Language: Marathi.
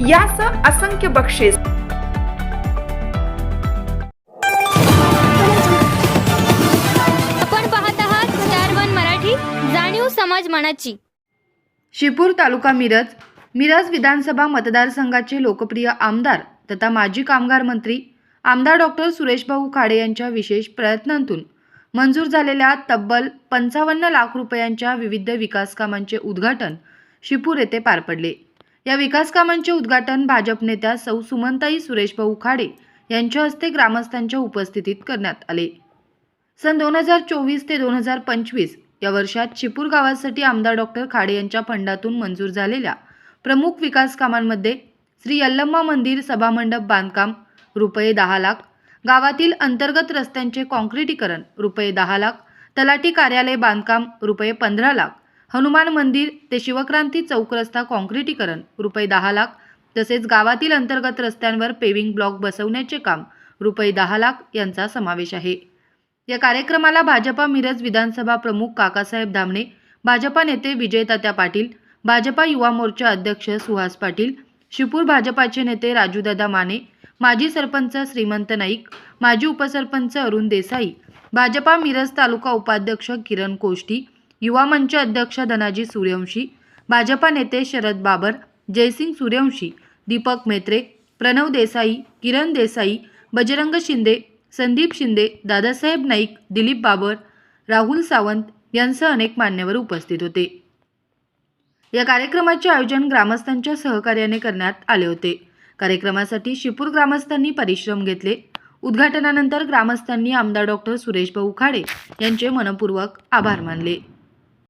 यासह असंख्य बक्षीस. आपण पाहत आहात स्टार वन मराठी जाणीव समाज मनाची. शिपूर तालुका मिरज मिरज विधानसभा मतदारसंघाचे लोकप्रिय आमदार तथा माजी कामगार मंत्री आमदार डॉक्टर सुरेशभाऊ खाडे यांच्या विशेष प्रयत्नांतून मंजूर झालेल्या तब्बल पंचावन्न लाख रुपयांच्या विविध विकास कामांचे उद्घाटन शिपूर येथे पार पडले. या विकास कामांचे उद्घाटन भाजप नेत्या सौ सुमंताई सुरेशभाऊ खाडे यांच्या हस्ते ग्रामस्थांच्या उपस्थितीत करण्यात आले. सन दोन हजार चोवीस ते दोन हजार पंचवीस या वर्षात चिपूर गावासाठी आमदार डॉक्टर खाडे यांच्या फंडातून मंजूर झालेल्या प्रमुख विकास कामांमध्ये श्री यल्लम्मा मंदिर सभामंडप बांधकाम रुपये दहा लाख गावातील अंतर्गत रस्त्यांचे काँक्रिटीकरण रुपये दहा लाख तलाठी कार्यालय बांधकाम रुपये पंधरा लाख हनुमान मंदिर ते शिवक्रांती चौक रस्ता काँक्रिटीकरण रुपये दहा लाख तसेच गावातील अंतर्गत रस्त्यांवर पेविंग ब्लॉक बसवण्याचे काम रुपये दहा लाख यांचा समावेश आहे. या कार्यक्रमाला भाजपा मिरज विधानसभा प्रमुख काकासाहेब धामणे भाजपा नेते विजयतात्या पाटील भाजपा युवा मोर्चा अध्यक्ष सुहास पाटील शिपूर भाजपाचे नेते राजूदादा माने माजी सरपंच श्रीमंत नाईक माजी उपसरपंच अरुण देसाई भाजपा मिरज तालुका उपाध्यक्ष किरण कोष्टी युवा मंच अध्यक्ष धनाजी सूर्यवंशी भाजपा नेते शरद बाबर जयसिंग सूर्यवंशी दीपक मेत्रे प्रणव देसाई किरण देसाई बजरंग शिंदे संदीप शिंदे दादासाहेब नाईक दिलीप बाबर राहुल सावंत यांसह अनेक मान्यवर उपस्थित होते. या कार्यक्रमाचे आयोजन ग्रामस्थांच्या सहकार्याने करण्यात आले होते. कार्यक्रमासाठी शिपूर ग्रामस्थांनी परिश्रम घेतले. उद्घाटनानंतर ग्रामस्थांनी आमदार डॉक्टर सुरेश भाऊ खाडे यांचे मनपूर्वक आभार मानले.